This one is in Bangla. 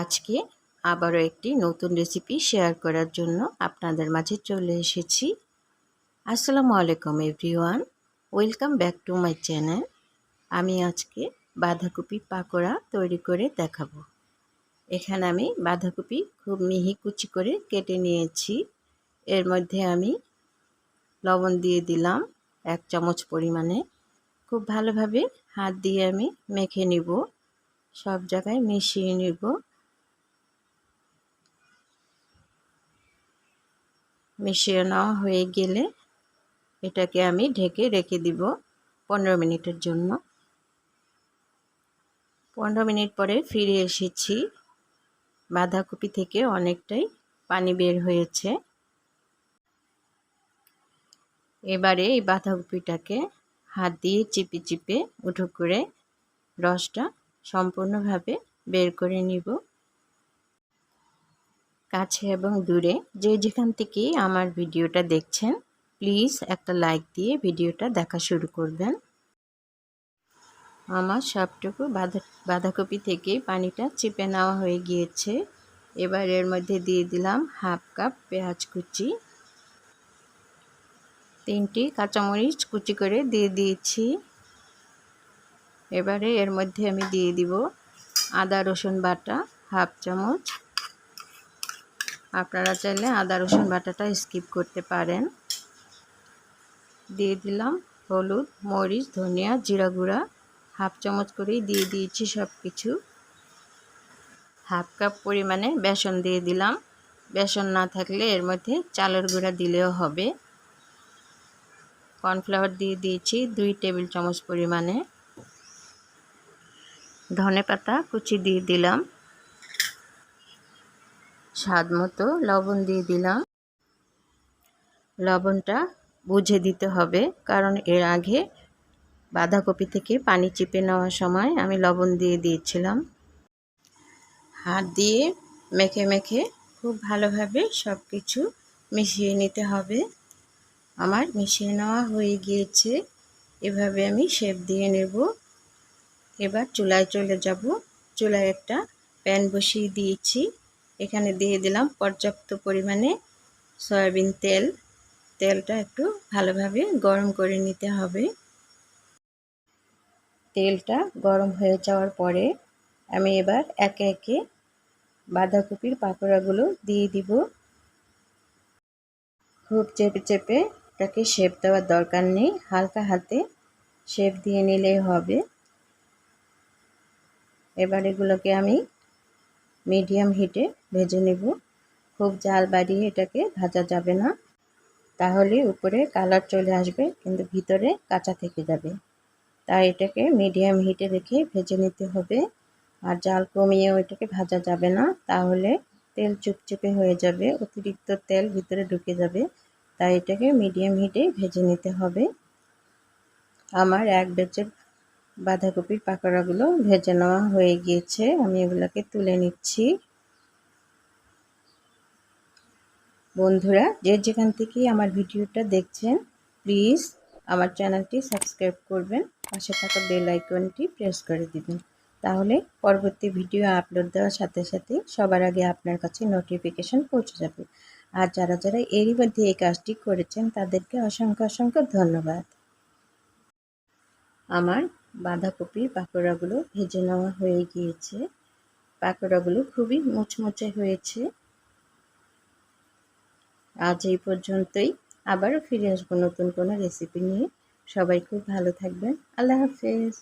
আজকে আবারও একটি নতুন রেসিপি শেয়ার করার জন্য আপনাদের মাঝে চলে এসেছি। আসসালামু আলাইকুম everyone welcome back to my channel আমি আজকে বাঁধাকপি পাকোড়া তৈরি করে দেখাবো। এখানে আমি বাঁধাকপি খুব মিহি কুচি করে কেটে নিয়েছি। এর মধ্যে আমি লবণ দিয়ে দিলাম এক চামচ পরিমাণে। খুব ভালোভাবে হাত দিয়ে আমি মেখে নিব। সব জায়গায় মিশিয়ে নিব। মিশিয়ে নেওয়া হয়ে গেলে এটাকে আমি ঢেকে রেখে দিব পনেরো মিনিটের জন্য। পনেরো মিনিট পরে ফিরে এসেছি। বাঁধাকপি থেকে অনেকটাই পানি বের হয়েছে। এবারে এই বাঁধাকপিটাকে হাত দিয়ে চিপে চিপে উঠো করে রসটা সম্পূর্ণভাবে বের করে নিব। কাছে এবং দূরে যে যেখান থেকে আমার ভিডিওটা দেখছেন প্লিজ একটা লাইক দিয়ে ভিডিওটা দেখা শুরু করবেন। আমার সবটুকু বাঁধা, বাঁধাকপি থেকে পানিটা চেপে নেওয়া হয়ে গিয়েছে। এবার এর মধ্যে দিয়ে দিলাম হাফ কাপ পেঁয়াজ কুচি। তিনটি কাঁচামরিচ কুচি করে দিয়ে দিয়েছি। এবারে এর মধ্যে আমি দিয়ে দিব আদা রসুন বাটা হাফ চামচ আপনারা চাইলে আদা, রসুন বাটাটা স্কিপ করতে পারেন। দিয়ে দিলাম হলুদ, মরিচ, ধনিয়া, জিরা গুঁড়া। হাফ চামচ করেই দিয়ে দিয়েছি সব কিছু হাফ কাপ পরিমাণে বেসন দিয়ে দিলাম। বেসন না থাকলে এর মধ্যে চালের গুঁড়া দিলেও হবে। কর্নফ্লাওয়ার দিয়ে দিয়েছি দুই টেবিল চামচ পরিমাণে। ধনে পাতা কুচি দিয়ে দিলাম। স্বাদ মতো লবণ দিয়ে দিলাম। লবণটা বুঝে দিতে হবে, কারণ এর আগে বাঁধাকপি থেকে পানি চিপে নেওয়ার সময় আমি লবণ দিয়ে দিয়েছিলাম। হাত দিয়ে মেখে মেখে খুব ভালোভাবে সব কিছু মিশিয়ে নিতে হবে। আমার মিশিয়ে নেওয়া হয়ে গিয়েছে, এভাবে আমি শেপ দিয়ে নেব। এবার চুলায় চলে যাব। চুলায় একটা প্যান বসিয়ে দিয়েছি। এখানে দিয়ে দিলাম পর্যাপ্ত পরিমাণে সয়াবিন তেল। তেলটা একটু ভালোভাবে গরম করে নিতে হবে। তেলটা গরম হয়ে যাওয়ার পরে আমি এবার একে একে বাঁধাকপির পাকোড়াগুলো দিয়ে দিব। খুব চেপে চেপে এটাকে শেপ দেওয়ার দরকার নেই, হালকা হাতে শেপ দিয়ে নিলেই হবে। এবার এগুলোকে আমি মিডিয়াম হিটে ভেজে নেব। খুব জাল বাড়িয়ে এটাকে ভাজা যাবে না। তাহলে উপরে কালার চলে আসবে, কিন্তু ভিতরে কাঁচা থেকে যাবে। তাই এটাকে মিডিয়াম হিটে রেখে ভেজে নিতে হবে। আর জাল কমিয়েও এটাকে ভাজা যাবে না, তাহলে তেল চুপচুপে হয়ে যাবে, অতিরিক্ত তেল ভিতরে ঢুকে যাবে। তাই এটাকে মিডিয়াম হিটে ভেজে নিতে হবে। আমার এক বেচের বাঁধাকপির পাকোড়াগুলো ভেজে নেওয়া হয়ে গিয়েছে। আমি এগুলোকে তুলে নিচ্ছি। বন্ধুরা, যে যেখান থেকে আমার ভিডিওটা দেখছেন প্লিজ আমার চ্যানেলটি সাবস্ক্রাইব করবেন, পাশে থাকা বেল আইকনটি প্রেস করে দিবেন। তাহলে পরবর্তী ভিডিও আপলোড দেওয়ার সাথে সাথে সবার আগে আপনার কাছে নোটিফিকেশন পৌঁছে যাবে। আর যারা যারা এরই মধ্যে এই কাজটি করেছেন, তাদেরকে অসংখ্য অসংখ্য ধন্যবাদ। আমার বাঁধাকপির পাকোড়াগুলো ভেজে নেওয়া হয়ে গিয়েছে। পাকোড়াগুলো খুবই মুচমুচে হয়েছে। আজ এই পর্যন্তই। আবারও ফিরে আসব নতুন কোনো রেসিপি নিয়ে। সবাই খুব ভালো থাকবেন। আল্লাহ হাফেজ।